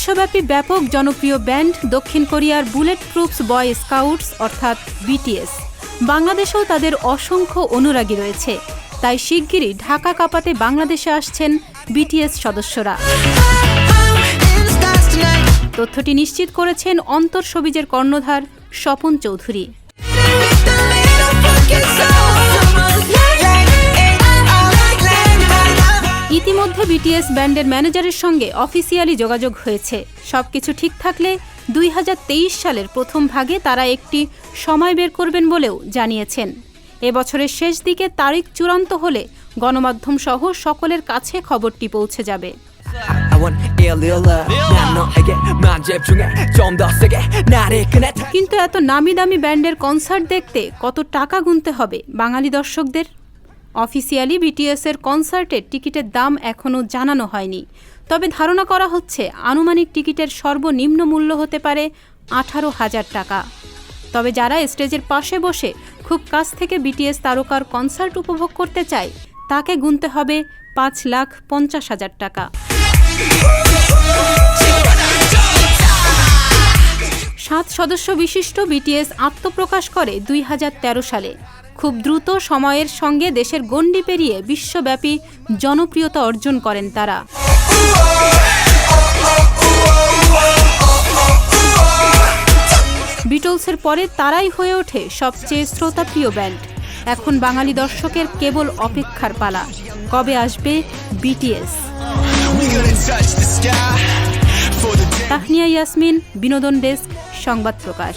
বিশ্বব্যাপী ব্যাপক জনপ্রিয় ব্যান্ড দক্ষিণ কোরিয়ার বুলেট প্রুফস বয় স্কাউটস, অর্থাৎ বিটিএস। বাংলাদেশেও তাদের অসংখ্য অনুরাগী রয়েছে। তাই শিগগিরই ঢাকা কাপাতে বাংলাদেশে আসছেন বিটিএস সদস্যরা। তথ্যটি নিশ্চিত করেছেন অন্তর সবিজের কর্ণধার স্বপন চৌধুরী। বিটিএস ব্যান্ডের ম্যানেজারের সঙ্গে অফিসিয়ালি যোগাযোগ হয়েছে। সব কিছু ঠিক থাকলে দুই হাজার তেইশ সালের প্রথম ভাগে তারা একটি সময় বের করবেন বলেও জানিয়েছেন। এবছরের শেষ দিকে তারিখ চূড়ান্ত হলে গণমাধ্যম সহ সকলের কাছে খবরটি পৌঁছে যাবে। কিন্তু এত নামি দামি ব্যান্ডের কনসার্ট দেখতে কত টাকা গুনতে হবে বাঙালি দর্শকদের? অফিসিয়ালি বিটিএস এর কনসার্টের টিকিটের দাম এখনও জানানো হয়নি। তবে ধারণা করা হচ্ছে, আনুমানিক টিকিটের সর্বনিম্ন মূল্য হতে পারে আঠারো হাজার টাকা। তবে যারা স্টেজের পাশে বসে খুব কাছ থেকে বিটিএস তারকার কনসার্ট উপভোগ করতে চায়, তাকে গুনতে হবে পাঁচ লাখ পঞ্চাশ হাজার টাকা। সাত সদস্য বিশিষ্ট বিটিএস আত্মপ্রকাশ করে দুই হাজার তেরো সালে। খুব দ্রুত সময়ের সঙ্গে দেশের গণ্ডি পেরিয়ে বিশ্বব্যাপী জনপ্রিয়তা অর্জন করেন তারা। বিটলসের পরে তারাই হয়ে ওঠে সবচেয়ে শ্রোতাপ্রিয় ব্যান্ড। এখন বাঙালি দর্শকের কেবল অপেক্ষার পালা। কবে আসবে বিটিএস. তাহনিয়া ইয়াসমিন, বিনোদন ডেস্ক, সংবাদ প্রকাশ।